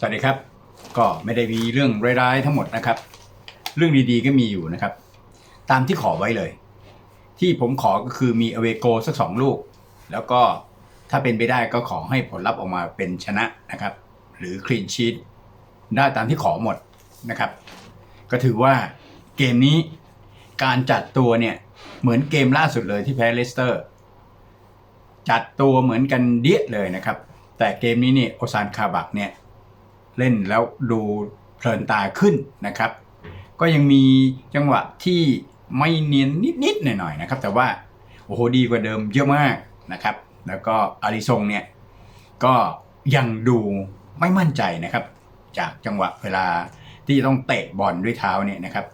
สวัสดีครับ ก็ไม่ได้มีเรื่องร้ายๆทั้งหมดนะครับ เรื่องดีๆก็มีอยู่นะครับ ตามที่ขอไว้เลย ที่ผมขอก็คือมีอเวโกสักสองลูก แล้วก็ถ้าเป็นไปได้ก็ขอให้ผลลัพธ์ออกมาเป็นชนะนะครับ หรือคลีนชีตได้ตามที่ขอหมดนะครับ ก็ถือว่าเกมนี้การจัดตัวเนี่ย เหมือนเกมล่าสุดเลยที่แพ้เลสเตอร์ จัดตัวเหมือนกันเดียเลยนะครับ แต่เกมนี้เนี่ยโอซานคาบักเนี่ย เล่นแล้วดูเพลินตาขึ้นนะครับ ก็ยังมีจังหวะที่ไม่เนียนนิดๆหน่อยๆนะครับ แต่ว่าโอ้โหดีกว่าเดิมเยอะมากนะครับ แล้วก็อาริซงเนี่ยก็ยังดูไม่มั่นใจนะครับ จากจังหวะเวลาที่จะต้องเตะบอลด้วยเท้าเนี่ยนะครับ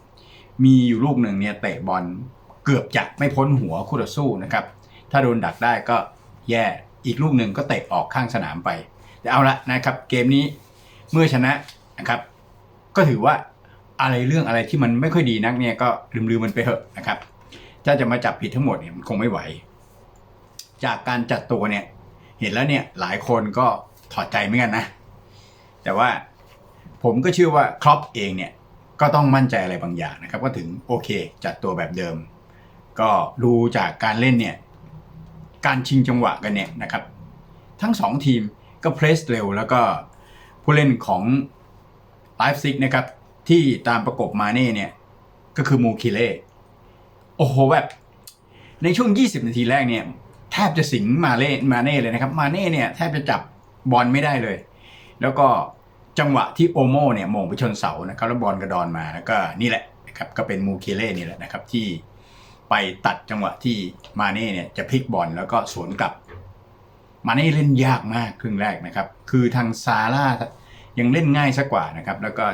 มีอยู่ลูกหนึ่งเนี่ยเตะบอลเกือบจะไม่พ้นหัวคู่ต่อสู้นะครับ ถ้าโดนดักได้ก็แย่อีกลูกหนึ่งก็เตะออกข้างสนามไป แต่เอาละนะครับ เกมนี้ เมื่อชนะนะครับ ก็ถือว่าอะไรเรื่องอะไรที่มันไม่ค่อยดีนักเนี่ยก็ลืมๆมันไปเถอะนะครับ ถ้าจะมาจับผิดทั้งหมดเนี่ยมันคงไม่ไหว จากการจัดตัวเนี่ยเห็นแล้วเนี่ยหลายคนก็ถอดใจเหมือนกันนะ แต่ว่าผมก็เชื่อว่าครอปเองเนี่ยก็ต้องมั่นใจอะไรบางอย่างนะครับ ก็ถึงโอเคจัดตัวแบบเดิม ก็ดูจากการเล่นเนี่ยการชิงจังหวะกันเนี่ยนะครับ ทั้งสองทีมก็เพรสเร็วแล้วก็ ผู้เล่นของไลฟ์ซิกนะครับที่ตามประกบมาเน่เนี่ย ก็คือมูคิเล่โอ้โหแบบในช่วง 20 นาทีแรกเนี่ย แทบจะสิงมาเล่มาเน่เลยนะครับ มาเน่เนี่ยแทบจะจับบอลไม่ได้เลย แล้วก็จังหวะที่โอโมเนี่ยมงไปชนเสานะครับแล้วบอลกระดอนมาแล้วก็นี่แหละนะครับก็เป็นมูคิเล่นี่แหละนะครับที่ไปตัดจังหวะที่มาเน่เนี่ยจะพลิกบอลแล้วก็สวนกลับ มาเน่เล่นยากมากครึ่งแรกนะครับ คือทางซาร่ายังเล่นง่ายสักกว่านะครับ แล้วก็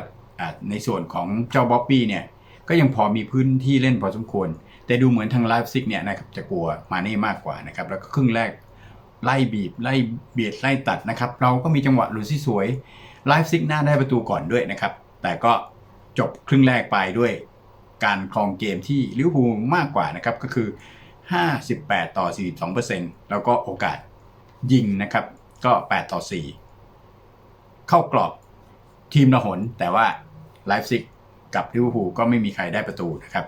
ในส่วนของเจ้าบ๊อบบี้เนี่ยก็ยังพอมีพื้นที่เล่นพอสมควร แต่ดูเหมือนทางไลฟ์ซิกเนี่ยนะครับจะกลัวมาเน่มากกว่านะครับ แล้วก็ครึ่งแรกไล่บีบไล่เบียดไล่ตัดนะครับ เราก็มีจังหวะหลุดที่สวยไลฟ์ซิกหน้าได้ประตูก่อนด้วยนะครับ แต่ก็จบครึ่งแรกไปด้วยการครองเกมที่ลิเวอร์พูลมากกว่านะครับก็คือ 58 ต่อ 42%แล้วก็โอกาส ยิงนะครับ ก็8ต่อ4 เข้ากรอบทีมละหน แต่ว่าไลฟ์ซิกกับลิเวอร์พูลก็ไม่มีใครได้ประตูนะครับ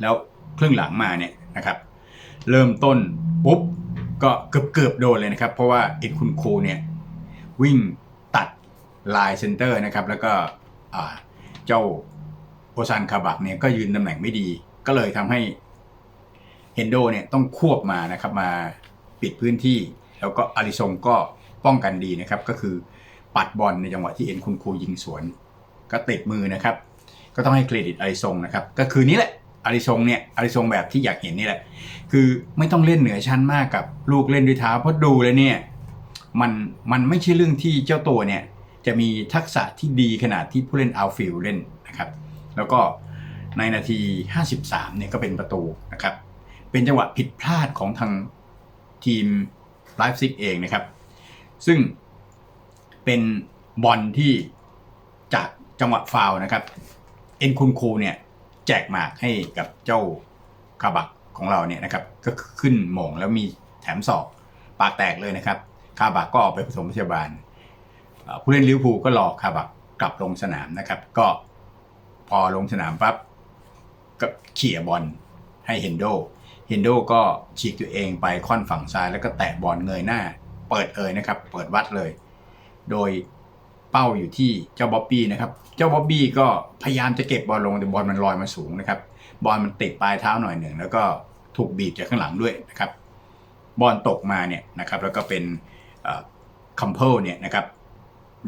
แล้วครึ่งหลังมาเนี่ยนะครับ เริ่มต้นปุ๊บก็เกือบเกือบๆโดนเลยนะครับ เพราะว่าเอ็นคุณครูเนี่ยวิ่งตัดลายเซนเตอร์นะครับ แล้วก็เจ้าโอซานคาบักเนี่ยก็ยืนตำแหน่งไม่ดี ก็เลยทำให้เฮนโดเนี่ยต้องควบมานะครับมา ปิดพื้นที่ แล้วก็อาริซงก็ป้องกันดีนะครับ ก็คือปัดบอลในจังหวะที่เอ็นคุณครูยิงสวน ก็ติดมือนะครับ ก็ต้องให้เครดิตอาริซงนะครับ ก็คือนี้แหละอาริซงเนี่ยอาริซงแบบที่อยากเห็นนี่แหละ คือไม่ต้องเล่นเหนือชั้นมากกับลูกเล่นด้วยเท้าเพราะดูแล้วเนี่ยมันมันไม่ใช่เรื่องที่เจ้าตัวเนี่ยจะมีทักษะที่ดีขนาดที่ผู้เล่นเอาฟิลเล่นนะครับ แล้วก็ในนาที 53เนี่ยก็เป็นประตูนะครับ เป็นจังหวะผิดพลาดของทาง ทีมไลฟ์ซิกเองนะครับ ซึ่งเป็นบอลที่จากจังหวะฟาวนะครับ เอ็นคุณครูเนี่ยแจกหมากให้กับเจ้าคาบักของเราเนี่ยนะครับ ก็ขึ้นหมงแล้วมีแถมศอกปากแตกเลยนะครับ คาบักก็ออกไปผสมพยาบาล ผู้เล่นลิเวอร์พูลก็รอคาบักกลับลงสนามนะครับ ก็พอลงสนามปั๊บก็เขี่ยบอลให้เฮนโด ฮินโดก็ฉีกตัวเองไปค่อนฝั่งซ้ายแล้วก็แตะบอลเงยหน้า เปิดเอยนะครับ เปิดวัดเลย โดยเป้าอยู่ที่เจ้าบ๊อบบี้นะครับ เจ้าบ๊อบบี้ก็พยายามจะเก็บบอลลงแต่บอลมันลอยมาสูงนะครับ บอลมันติดปลายเท้าหน่อยหนึ่งแล้วก็ถูกบีบจากข้างหลังด้วยนะครับ บอลตกมาเนี่ยนะครับ แล้วก็เป็นคัมเพลเนี่ยนะครับ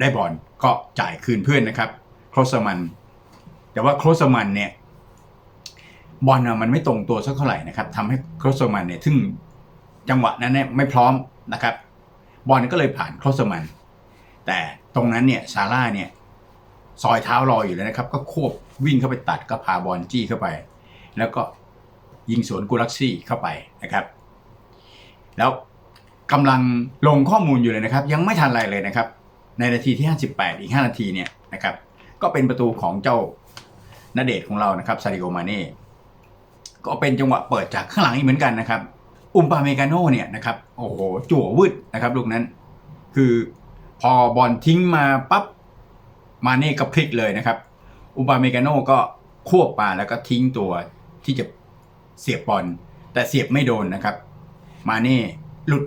ได้บอลก็จ่ายคืนเพื่อนนะครับ โครสมัน แต่ว่าโครสมันเนี่ย บอลน่ะมันไม่ตรงตัวสักเท่าไหร่นะครับทำให้โครสมันเนี่ยซึ่งจังหวะนั้นเนี่ยไม่พร้อมนะครับบอลก็เลยผ่านโครสมัน แต่ตรงนั้นเนี่ยซาร่าเนี่ยซอยเท้ารออยู่เลยนะครับ ก็ควบวิ่งเข้าไปตัดก็พาบอลจี้เข้าไป แล้วก็ยิงสวนกูลักซี่เข้าไปนะครับ แล้วกำลังลงข้อมูลอยู่เลยนะครับ ยังไม่ทันอะไรเลยนะครับ ในนาทีที่ 58 อีก 5 นาทีเนี่ยนะครับ ก็เป็นประตูของเจ้านาเดชของเรานะครับซาดิโอมาเน่ ก็เป็นจังหวะเปิดจากข้างหลังอีกเหมือนกันนะครับ อุมปาเมกาโน่เนี่ยนะครับ โอ้โห จั่ววืดนะครับลูกนั้น คือพอบอลทิ้งมาปั๊บ มาเน่ก็พลิกเลยนะครับ อุบาเมกาโน่ก็ควบมาแล้วก็ทิ้งตัวที่จะเสียบบอล แต่เสียบไม่โดนนะครับ มาเน่หลุด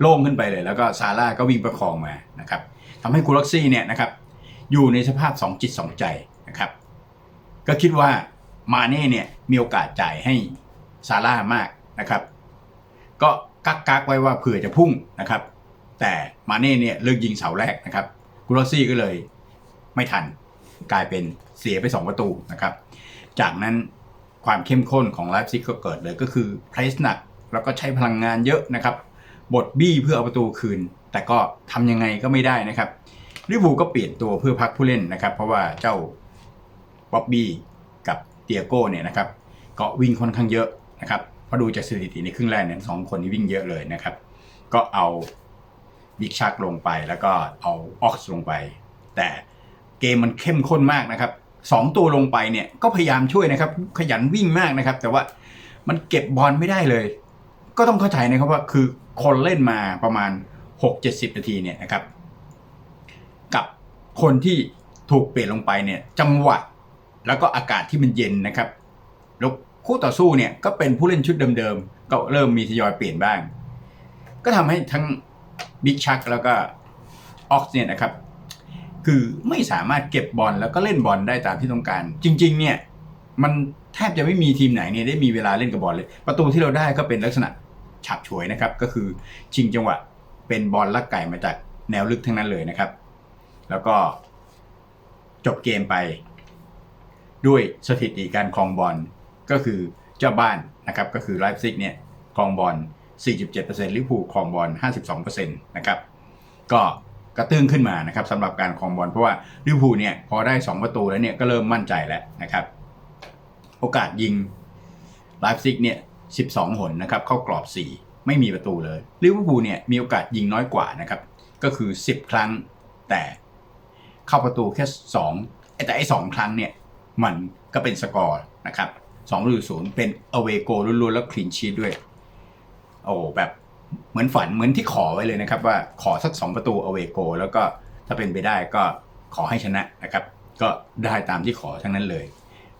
โล่งขึ้นไปเลย แล้วก็ซาร่าก็วิ่งประคองมานะครับทำให้คูล็อกซี่เนี่ยนะครับ อยู่ในสภาพสองจิตสองใจนะครับ ก็คิดว่า มาเน่เนี่ยมีโอกาสจ่ายให้ซาร่ามากนะครับ ก็กักกักไว้ว่าเผื่อจะพุ่งนะครับ แต่มาเน่เนี่ยเลือกยิงเสาแรกนะครับกุลซี่ก็เลยไม่ทันกลายเป็นเสียไป 2 ประตูนะครับ จากนั้นความเข้มข้นของไลฟ์ซิกก็เกิดเลยก็คือเพรสหนักแล้วก็ใช้พลังงานเยอะนะครับ บทบี้เพื่อเอาประตูคืน แต่ก็ทำยังไงก็ไม่ได้นะครับลิเวอร์พูลก็เปลี่ยนตัวเพื่อพักผู้เล่นนะครับ เพราะว่าเจ้าบ๊อบบี้ เตียโก้เนี่ยนะครับก็วิ่งค่อนข้างเยอะนะครับพอดูจากสถิติในครึ่งแรกเนี่ยสองคนนี้วิ่งเยอะเลยนะครับ ก็เอาบิ๊กชักลงไปแล้วก็เอาออกซ์ลงไป แต่เกมมันเข้มข้นมากนะครับสองตัวลงไปเนี่ยก็พยายามช่วยนะครับ ขยันวิ่งมากนะครับ แต่ว่ามันเก็บบอลไม่ได้เลย ก็ต้องเข้าใจนะครับว่าคือคนเล่นมาประมาณ 6-70 นาทีเนี่ยนะครับ กับคนที่ถูกเปลี่ยนลงไปเนี่ย จังหวะ แล้วก็อากาศที่มันเย็นนะครับแล้วคู่ต่อสู้เนี่ยก็เป็นผู้เล่นชุดเดิมๆก็เริ่มมีทยอยเปลี่ยนบ้าง ก็ทำให้ทั้งบิ๊กชักแล้วก็ออกเนี่ยนะครับ คือไม่สามารถเก็บบอลแล้วก็เล่นบอลได้ตามที่ต้องการ จริง ๆ เนี่ยมันแทบจะไม่มีทีมไหนเนี่ยได้มีเวลาเล่นกับบอลเลย ประตูที่เราได้ก็เป็นลักษณะฉับฉวยนะครับ ก็คือชิงจังหวะเป็นบอลลักไก่มาจากแนวลึกทั้งนั้นเลยนะครับ แล้วก็จบเกมไป ด้วยสถิติการครองบอลก็คือเจ้าบ้านนะครับก็คือไลฟ์ซิกเนี่ยครองบอล 47%ลิเวอร์พูลครองบอล 52%นะครับก็กระตื้งขึ้นมานะครับสำหรับการครองบอลเพราะว่าลิเวอร์พูลเนี่ยพอได้ 2 ประตูแล้วเนี่ยก็เริ่มมั่นใจแล้วนะครับโอกาสยิงไลฟ์ซิกเนี่ย 12 หนนะครับเข้ากรอบ 4 ไม่มีประตูเลยลิเวอร์พูลเนี่ยมีโอกาสยิงน้อยกว่านะครับก็คือ 10 ครั้งแต่เข้าประตูแค่ 2 แต่ไอ้สองครั้งเนี่ย มันก็เป็นสกอร์นะครับสองฤดูศูนย์เป็นอเวโกล้วนๆแล้วคลีนชีตด้วย โอ้แบบเหมือนฝันเหมือนที่ขอไว้เลยนะครับ ว่าขอสักสองประตูอเวโกแล้วก็ถ้าเป็นไปได้ก็ขอให้ชนะนะครับ ก็ได้ตามที่ขอทั้งนั้นเลย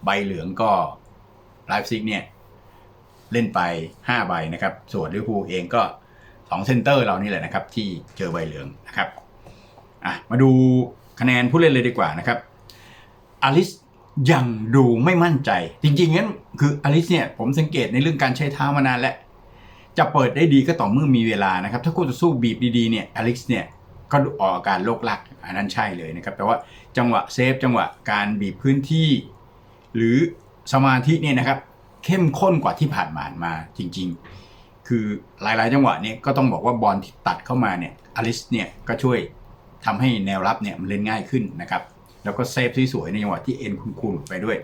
ใบเหลืองก็ไลฟ์ซิกเนี่ย เล่นไป 5 ใบนะครับ ส่วนลิเวอร์พูลเองก็2เซนเตอร์เรานี่แหละนะครับ ที่เจอใบเหลืองนะครับอะมาดูคะแนนผู้เล่นเลยดีกว่านะครับอลิส ยังดูไม่มั่นใจ จริงๆงั้นคืออลิสเนี่ยผมสังเกตในเรื่องการใช้เท้ามานานแล้วจะเปิดได้ดีก็ต่อเมื่อมีเวลานะครับ ถ้าคู่ต่อสู้บีบดีๆเนี่ยอลิสเนี่ยก็ออกอาการโลกลักอันนั้นใช่เลยนะครับแต่ว่าจังหวะเซฟจังหวะการบีบพื้นที่ หรือสมาธิเนี่ยนะครับ เข้มข้นกว่าที่ผ่านมามาจริง ๆ คือหลายๆ จังหวะเนี่ยก็ต้องบอกว่าบอลที่ตัดเข้ามาเนี่ยอลิสเนี่ยก็ช่วยทำให้แนวรับเนี่ยมันเล่นง่ายขึ้นนะครับ แล้วก็เซฟสวยๆในจังหวะที่เอ็นคูณๆไปด้วย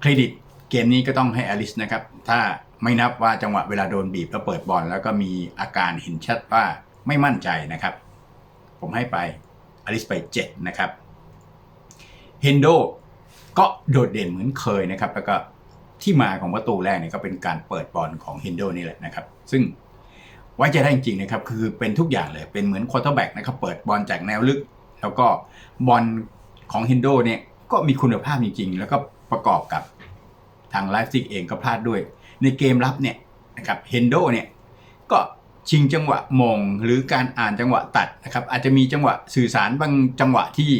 เครดิตเกมนี้ก็ต้องให้อลิสนะครับ ถ้าไม่นับว่าจังหวะเวลาโดนบีบแล้วเปิดบอลแล้วก็มีอาการเห็นชัดว่าไม่มั่นใจนะครับ ผมให้ไปอลิสไป 7 นะครับเฮนโดก็โดดเด่นเหมือนเคยนะครับ แล้วก็ที่มาของประตูแรกเนี่ยก็เป็นการเปิดบอลของเฮนโดนี่แหละนะครับ ซึ่งไว้ใจได้จริงๆนะครับ คือเป็นทุกอย่างเลยเป็นเหมือนควอเตอร์แบ็กนะครับ เปิดบอลจากแนวลึก แล้วก็บอลของเฮนโดเนี่ยก็มีคุณภาพจริงๆ แล้วก็ประกอบกับทางไลฟ์ซิกเองก็พลาดด้วย ในเกมรับเนี่ยนะครับเฮนโดเนี่ยก็ชิงจังหวะมงหรือการอ่านจังหวะตัดนะครับอาจจะมีจังหวะสื่อสารบางจังหวะที่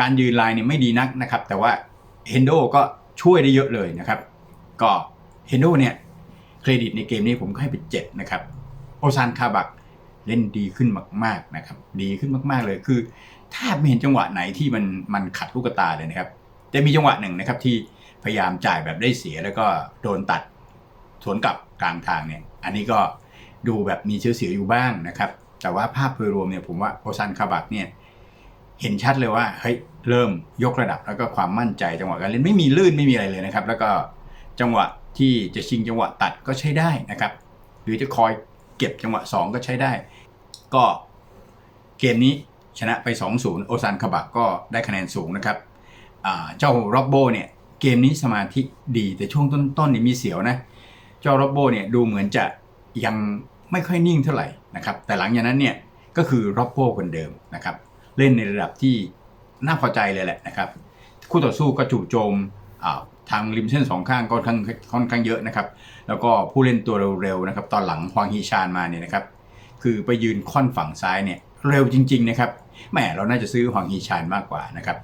การยืนลายเนี่ยไม่ดีนักนะครับ แต่ว่าเฮนโดก็ช่วยได้เยอะเลยนะครับ ก็เฮนโดเนี่ยเครดิตในเกมนี้ผมก็ให้ไป7นะครับโอซานคาบักเล่นดีขึ้นมาก ๆนะครับ ดีขึ้นมาก ๆเลยคือ แทบไม่เห็นจังหวะไหนที่มันมันขัดลูกตาเลยนะครับแต่มีจังหวะหนึ่งนะครับที่พยายามจ่ายแบบได้เสียแล้วก็โดนตัดสวนกลับกลางทางเนี่ย อันนี้ก็ดูแบบมีเชื้อเสียอยู่บ้างนะครับ แต่ว่าภาพโดยรวมเนี่ยผมว่าโอซันคาบักเนี่ยเห็นชัดเลยว่าเฮ้ยเริ่มยกระดับแล้วก็ความมั่นใจจังหวะการเล่นไม่มีลื่นไม่มีอะไรเลยนะครับ แล้วก็จังหวะที่จะชิงจังหวะตัดก็ใช้ได้นะครับ หรือจะคอยเก็บจังหวะ 2 ก็ใช้ได้ ก็เกมนี้ ชนะไป 2-0 โอซานคาบักก็ได้คะแนนสูงนะครับเจ้าร็อบโบเนี่ยเกมนี้สมาธิดีแต่ช่วงต้นๆเนี่ยมีเสียวนะ เจ้าร็อบโบเนี่ยดูเหมือนจะยังไม่ค่อยนิ่งเท่าไหร่นะครับแต่หลังจากนั้นเนี่ยก็คือร็อบโบคนเดิมนะครับเล่นในระดับที่น่าพอใจเลยแหละนะครับคู่ต่อสู้ก็จู่โจมทางริมเส้นสองข้างก็ค่อนข้างค่อนข้างเยอะนะครับ แล้วก็ผู้เล่นตัวเร็วๆนะครับ ตอนหลังฮวางฮีชานมาเนี่ยนะครับ คือไปยืนค่อนฝั่งซ้ายเนี่ย เร็วจริง ๆ นะครับแหมเราน่าจะซื้อฮวางฮีชานมากกว่านะครับ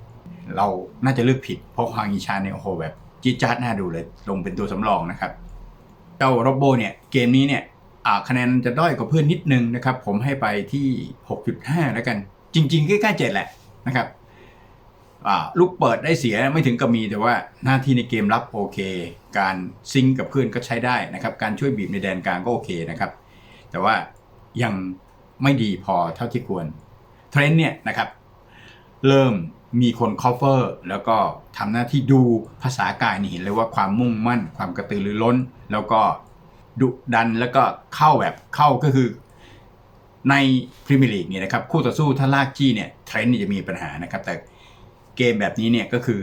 เราน่าจะเลือกผิดเพราะฮวางฮีชานเนี่ยโอ้โหแบบจี๊ดจ๊าดน่าดูเลยลงเป็นตัวสำรองนะครับเจ้าโรบโบเนี่ยเกมนี้เนี่ยคะแนนจะด้อยกว่าเพื่อนนิดนึงนะครับ ผมให้ไปที่ 6.5 แล้วกัน จริง ๆ ใกล้ๆเจ็ดแหละนะครับลูกเปิดได้เสียไม่ถึงกับมีแต่ว่าหน้าที่ในเกมรับโอเค การซิงกับเพื่อนก็ใช้ได้นะครับ การช่วยบีบในแดนกลางก็โอเคนะครับ แต่ว่ายัง ไม่ดีพอเท่าที่ควรเทรนด์เนี่ยนะครับเริ่มมีคน cover แล้วก็ทำหน้าที่ดูภาษากายนี่เห็นเลยว่าความมุ่งมั่น ความกระตือรือร้น แล้วก็ดุดันแล้วก็เข้าแบบเข้าก็คือ ในพรีเมียร์ลีกเนี่ยนะครับคู่ต่อสู้ถ้าลากจี้เนี่ยเทรนด์จะมีปัญหานะครับ แต่เกมแบบนี้เนี่ยก็คือ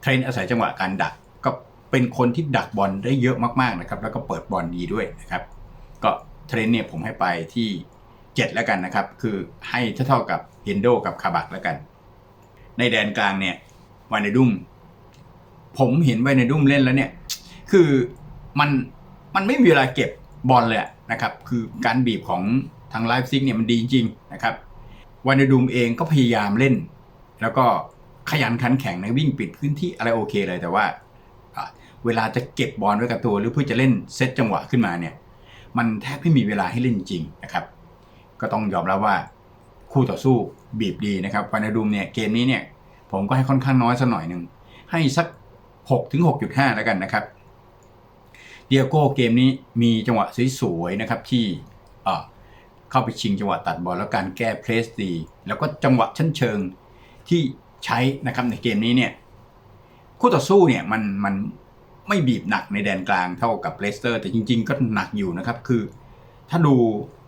เทรนด์อาศัยจังหวะการดัก ก็เป็นคนที่ดักบอลได้เยอะมากๆนะครับ แล้วก็เปิดบอลดีด้วยนะครับ ก็เทรนด์เนี่ยผมให้ไปที่ 7 แล้วกันนะครับ คือให้เท่าๆกับเฮนโดกับคาบักแล้วกัน ในแดนกลางเนี่ยวานดุมผมเห็นวานดุมเล่นแล้วเนี่ย คือมันมันไม่มีเวลาเก็บบอลเลยนะครับ คือการบีบของทางไลฟ์ซิกเนี่ยมันดีจริงๆนะครับวานดุมเองก็พยายามเล่น แล้วก็ขยันขันแข็งในวิ่งปิดพื้นที่อะไรโอเคเลยแต่ว่า เวลาจะเก็บบอลไว้กับตัวหรือเพื่อจะเล่นเซตจังหวะขึ้นมาเนี่ย มันแทบไม่มีเวลาให้เล่นจริงนะครับ ก็ต้องยอมรับว่าคู่ต่อสู้บีบดีนะครับวานาดุมเนี่ยเกมนี้เนี่ยผมก็ให้ค่อนข้างน้อยสักหน่อยหนึ่งให้สัก6ถึง6.5 แล้วกันนะครับเดียโก้เกมนี้มีจังหวะสวยๆนะครับที่เอ่อเข้าไปชิงจังหวะตัดบอลแล้วการแก้เพรสดีแล้วก็จังหวะชั้นเชิงที่ใช้นะครับในเกมนี้เนี่ยคู่ต่อสู้เนี่ยมันมันไม่บีบหนักในแดนกลางเท่ากับเลสเตอร์ แต่จริงๆ ก็หนักอยู่นะครับ คือ ถ้าดู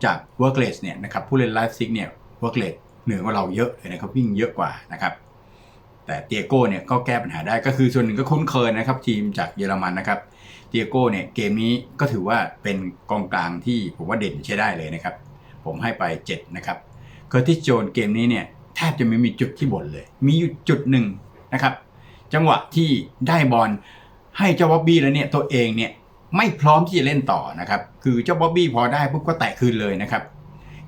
จาก workless เนี่ยนะครับผู้เล่นไลฟ์ซิกเนี่ย workless เหนือกว่าเราเยอะเลยนะครับวิ่งเยอะกว่านะครับแต่เตียโก้เนี่ยก็แก้ปัญหาได้ก็คือส่วนหนึ่งก็คุ้นเคยนะครับทีมจากเยอรมันนะครับเตียโก้เนี่ยเกมนี้ก็ถือว่าเป็นกองกลางที่ผมว่าเด่นใช้ได้เลยนะครับ ผมให้ไป 7 นะครับเคอร์ติสโจนเกมนี้เนี่ยแทบจะไม่มีจุดที่บ่นเลย มีอยู่จุดหนึ่งนะครับ จังหวะที่ได้บอลให้เจ้าบ๊อบบี้แล้วเนี่ยตัวเองเนี่ย ไม่พร้อมที่จะเล่นต่อนะครับ คือเจ้าบ๊อบบี้พอได้ปุ๊บก็แตะคืนเลยนะครับ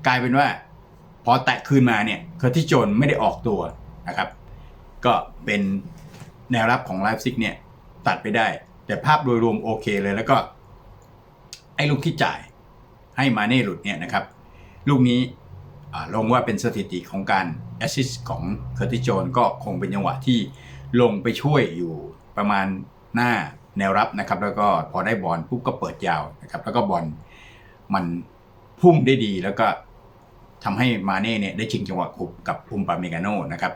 กลายเป็นว่า พอแตะคืนมาเนี่ยเคอร์ติโจนไม่ได้ออกตัวนะครับ ก็เป็นแนวรับของไลฟ์ซิกเนี่ยตัดไปได้ แต่ภาพโดยรวมโอเคเลยแล้วก็ ไอ้ลูกที่จ่ายให้มาเน่หลุดเนี่ยนะครับ ลูกนี้ลงว่าเป็นสถิติของการแอสซิสของเคอร์ติโจนก็คงเป็นจังหวะที่ลงไปช่วยอยู่ประมาณหน้า แนวรับนะครับ แล้วก็พอได้บอลปุ๊บก็เปิดยาวนะครับ แล้วก็บอลมันพุ่งได้ดีแล้วก็ทำให้มาเน่เนี่ยได้ชิงจังหวะคุบกับอุมปาเมกาโนนะครับ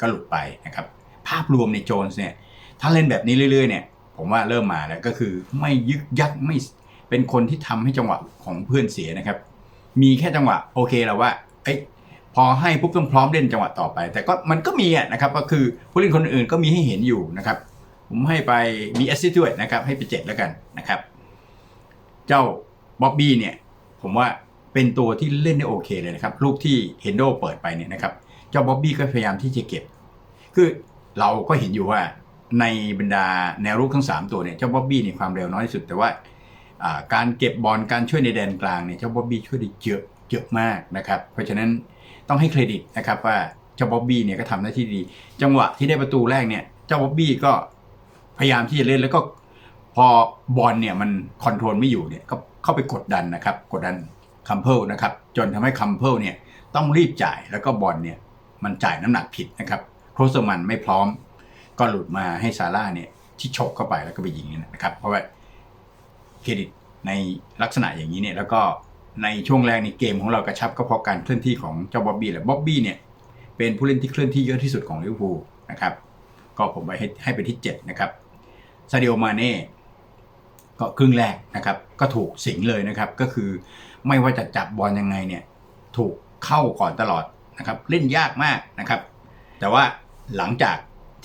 ก็หลุดไปนะครับ ภาพรวมในโจนส์เนี่ย ถ้าเล่นแบบนี้เรื่อยๆเนี่ย ผมว่าเริ่มมาแล้วก็คือไม่ยึกยักไม่เป็นคนที่ทำให้จังหวะของเพื่อนเสียนะครับ มีแค่จังหวะโอเคแล้วว่าเอ้ยพอให้ปุ๊บต้องพร้อมเล่นจังหวะต่อไป แต่ก็มันก็มีอะนะครับ ก็คือผู้เล่นคนอื่นก็มีให้เห็นอยู่นะครับ ผมให้ไปมีแอสซิสต์ด้วยนะครับ ให้ไปเจ็ดแล้วกันนะครับ เจ้าบ๊อบบี้เนี่ย ผมว่าเป็นตัวที่เล่นได้โอเคเลยนะครับ ลูกที่เฮนโดเปิดไปเนี่ยนะครับ เจ้าบ๊อบบี้ก็พยายามที่จะเก็บ คือเราก็เห็นอยู่ว่าในบรรดาแนวรุกทั้ง 3 ตัวเนี่ยเจ้าบ๊อบบี้นี่ความเร็วน้อยที่สุดแต่ว่าอ่าการเก็บบอลการช่วยในแดนกลางเนี่ยเจ้าบ๊อบบี้ช่วยได้เยอะเยอะมากนะครับ เพราะฉะนั้นต้องให้เครดิตนะครับว่าเจ้าบ๊อบบี้เนี่ยก็ทำหน้าที่ดี จังหวะที่ได้ประตูแรกเนี่ยเจ้าบ๊อบบี้ก็ พยายามที่จะเล่นแล้วก็พอบอลเนี่ยมันคอนโทรลไม่อยู่เนี่ยก็เข้าไปกดดันนะครับ กดดันคัมเพิลนะครับ จนทำให้คัมเพิลเนี่ยต้องรีบจ่ายแล้วก็บอลเนี่ยมันจ่ายน้ำหนักผิดนะครับโครสมันไม่พร้อม ก็หลุดมาให้ซาร่าเนี่ยที่ฉกเข้าไปแล้วก็ไปยิงเนี่ยนะครับ เพราะว่าเครดิตในลักษณะอย่างนี้เนี่ยแล้วก็ในช่วงแรกในเกมของเรากระชับก็เพราะการเคลื่อนที่ของเจ้าบ๊อบบี้แหละบ๊อบบี้เนี่ยเป็นผู้เล่นที่เคลื่อนที่เยอะที่สุดของลิเวอร์พูลนะครับ ก็ผมไปให้ให้ไปที่ 7 นะครับ ซาดิโอมาเน่ก็ครึ่งแรกนะครับ ก็ถูกสิงเลยนะครับ ก็คือไม่ว่าจะจับบอลยังไงเนี่ย ถูกเข้าก่อนตลอดนะครับ เล่นยากมากนะครับ แต่ว่าหลังจาก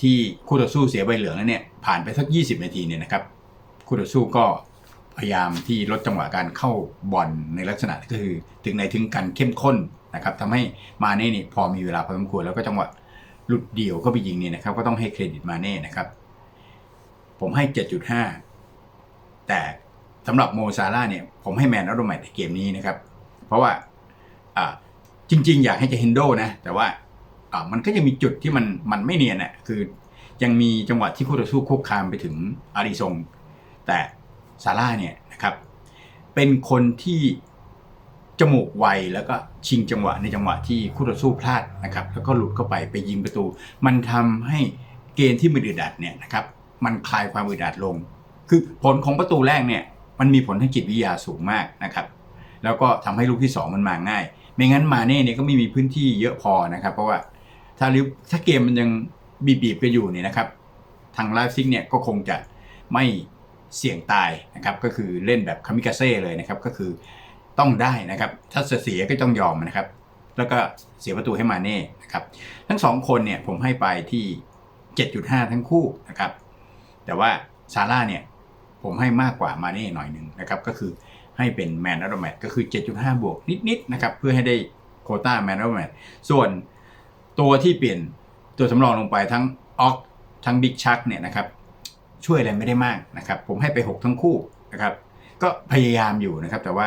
ที่คู่ต่อสู้เสียใบเหลืองแล้วเนี่ยผ่านไปสัก 20 นาทีเนี่ยนะครับคู่ต่อสู้ก็พยายามที่ลดจังหวะการเข้าบอลในลักษณะก็คือ ถึงในถึงการเข้มข้นนะครับทำให้มาเน่นี่พอมีเวลาพอสมควรแล้วก็จังหวะหลุดเดี่ยวก็ไปยิงเนี่ยนะครับ ก็ต้องให้เครดิตมาเน่นะครับ ผมให้ 7.5 แต่สำหรับโมซาร่าเนี่ย ผมให้แมนอัลโดแมตในเกมนี้นะครับ เพราะว่าจริง ๆ อยากให้เจะเฮนโดนะ แต่ว่ามันก็ยังมีจุดที่มันมันไม่เนียนอะคือยังมีจังหวะที่คู่ต่อสู้คุกคามไปถึงอาริซง แต่ซาร่าเนี่ยนะครับ เป็นคนที่จมูกไวแล้วก็ชิงจังหวะในจังหวะที่คู่ต่อสู้พลาดนะครับ แล้วก็หลุดเข้าไปไปยิงประตู มันทำให้เกมที่มันอึดอัดเนี่ยนะครับ มันคลายความอึดอัดลง คือผลของประตูแรกเนี่ยมันมีผลทางจิตวิทยาสูงมากนะครับ แล้วก็ทำให้ลูกที่ 2 มันมาง่าย ไม่งั้นมาเน่เนี่ยก็ไม่มีพื้นที่เยอะพอนะครับ เพราะว่าถ้าลิถ้าเกมมันยังบีบๆกันอยู่เนี่ยนะครับ ทางไลฟ์ซิกเนี่ยก็คงจะไม่เสี่ยงตายนะครับ ก็คือเล่นแบบคามิกาเซ่เลยนะครับ ก็คือต้องได้นะครับ ถ้าเสียก็ต้องยอมนะครับ แล้วก็เสียประตูให้มาเน่นะครับ ทั้งสองคนเนี่ยผมให้ไปที่ 7.5 ทั้งคู่นะครับ แต่ว่าซาร่าเนี่ยผมให้มากกว่ามาเน่หน่อยหนึ่งนะครับก็คือให้เป็นแมนอัลแมทก็คือ 7.5 บวกนิดๆนะครับเพื่อให้ได้โคต้าแมนอัลแมทส่วนตัวที่เปลี่ยนตัวสำรองลงไปทั้งออกทั้งบิ๊กชักเนี่ยนะครับช่วยอะไรไม่ได้มากนะครับ ผมให้ไป 6 ทั้งคู่นะครับ ก็พยายามอยู่นะครับ แต่ว่า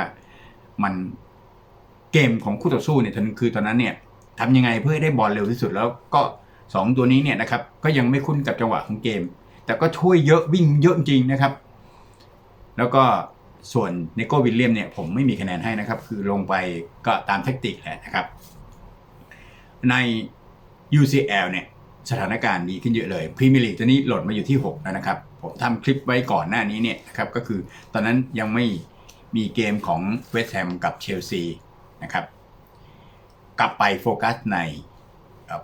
มันเกมของคู่ต่อสู้เนี่ยคือตอนนั้นเนี่ยทำยังไงเพื่อให้ได้บอลเร็วที่สุดแล้วก็ 2 ตัวนี้เนี่ยนะครับก็ยังไม่คุ้นกับจังหวะของเกม แต่ก็ช่วยเยอะวิ่งเยอะจริงนะครับ แล้วก็ส่วนเนโก้วิลเลียมเนี่ยผมไม่มีคะแนนให้นะครับ คือลงไปก็ตามเทคนิคแหละนะครับ ใน UCL เนี่ยสถานการณ์ดีขึ้นเยอะเลยพรีเมียร์ลีกตอนนี้หล่นมาอยู่ที่ 6 แล้วนะครับ ผมทำคลิปไว้ก่อนหน้านี้เนี่ยนะครับก็คือตอนนั้นยังไม่มีเกมของเวสต์แฮมกับเชลซีนะครับ กลับไปโฟกัสใน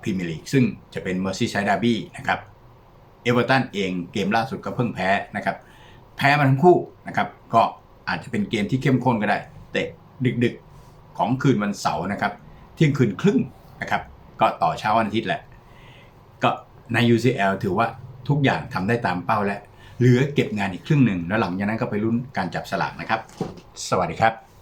พรีเมียร์ลีกซึ่งจะเป็นเมอร์ซี่ไซด์ดาร์บี้นะครับ เอเวอร์ตันเองเกมล่าสุดก็เพิ่งแพ้นะครับ แพ้มาทั้งคู่นะครับ ก็อาจจะเป็นเกมที่เข้มข้นก็ได้ เตะดึกๆของคืนวันเสาร์นะครับ เที่ยงคืนครึ่งนะครับ ก็ต่อเช้าวันอาทิตย์แหละ ก็ใน UCL ถือว่าทุกอย่างทำได้ตามเป้าแล้ว เหลือเก็บงานอีกครึ่งหนึ่งแล้วหลังจากนั้นก็ไปลุ้นการจับสลากนะครับ สวัสดีครับ